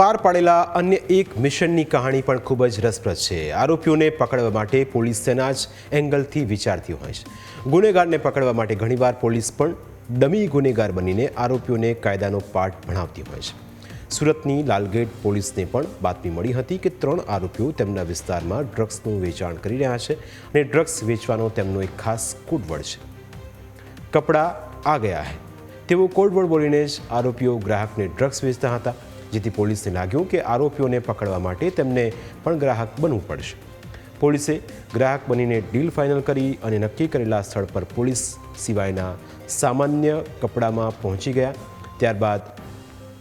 પાર પાડેલા અન્ય એક મિશનની કહાણી પણ ખૂબ જ રસપ્રદ છે. આરોપીઓને પકડવા માટે પોલીસ તેના જ એંગલથી વિચારતી હોય છે. ગુનેગારને પકડવા માટે ઘણીવાર પોલીસ પણ ડમી ગુનેગાર બનીને આરોપીઓને કાયદાનો પાઠ ભણાવતી હોય છે. સુરતની લાલગેટ પોલીસને પણ બાતમી મળી હતી કે ત્રણ આરોપીઓ તેમના વિસ્તારમાં ડ્રગ્સનું વેચાણ કરી રહ્યા છે અને ડ્રગ્સ વેચવાનો તેમનો એક ખાસ કૂટવડ છે. કપડાં આ ગયા હે. તેઓ કોડવર્ડ બોલીને જ આરોપીઓ ગ્રાહકને ડ્રગ્સ વેચતા હતા. જેથી પોલીસને લાગ્યું કે આરોપીઓને પકડવા માટે તેમને પણ ગ્રાહક બનવું પડશે. પોલીસે ગ્રાહક બનીને ડીલ ફાઇનલ કરી અને નક્કી કરેલા સ્થળ પર પોલીસ સિવાયના સામાન્ય કપડામાં પહોંચી ગયા. ત્યારબાદ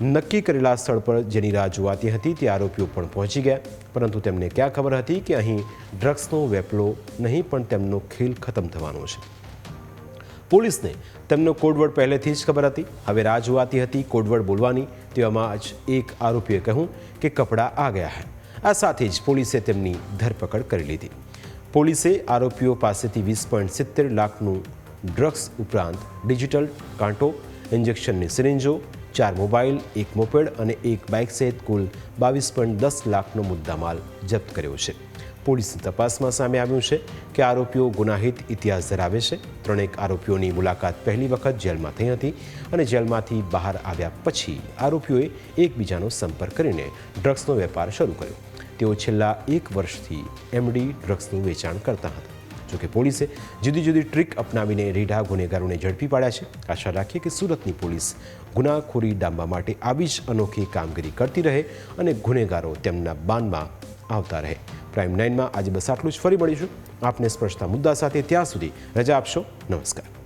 નક્કી કરેલા સ્થળ પર જેની રાહ જોવાતી હતી તે આરોપીઓ પણ પહોંચી ગયા. પરંતુ તેમને ક્યાં ખબર હતી કે અહીં ડ્રગ્સનો વેપલો નહીં પણ તેમનો ખેલ ખતમ થવાનો છે. પોલીસને તેમનો કોડવર્ડ પહેલેથી જ ખબર હતી. હવે રાહ જોવાતી હતી કોડવર્ડ બોલવાની તેવામાં જ એક આરોપીએ કહ્યું કે કપડાં આ ગયા હે. આ સાથે જ પોલીસે તેમની ધરપકડ કરી લીધી. પોલીસે આરોપીઓ પાસેથી વીસ પોઈન્ટ સિત્તેર લાખનું ડ્રગ્સ ઉપરાંત ડિજિટલ કાંટો, ઇન્જેક્શનની સિરિંજો ચાર મોબાઈલ, એક મોપેડ અને એક બાઇક સહિત કુલ બાવીસ પોઈન્ટ દસ લાખનો મુદ્દામાલ જપ્ત કર્યો છે. પોલીસની તપાસમાં સામે આવ્યું છે કે આરોપીઓ ગુનાહિત ઇતિહાસ ધરાવે છે. ત્રણેક આરોપીઓની મુલાકાત પહેલી વખત જેલમાં થઈ હતી અને જેલમાંથી બહાર આવ્યા પછી આરોપીઓએ એકબીજાનો સંપર્ક કરીને ડ્રગ્સનો વેપાર શરૂ કર્યો. તેઓ છેલ્લા એક વર્ષથી એમડી ડ્રગ્સનું વેચાણ કરતા હતા. જોકે પોલીસે જુદી જુદી ટ્રીક અપનાવીને રીઢા ગુનેગારોને ઝડપી પાડ્યા છે. આશા રાખીએ કે સુરતની પોલીસ ગુનાખોરી ડામવા માટે આવી જ અનોખી કામગીરી કરતી રહે અને ગુનેગારો તેમના બાનમાં આવતા રહે. પ્રાઇમ નાઇનમાં આજે બસ આટલું જ. ફરી મળીશું. આપને સ્પર્શતા મુદ્દા સાથે ત્યાં સુધી રજા આપશો. નમસ્કાર.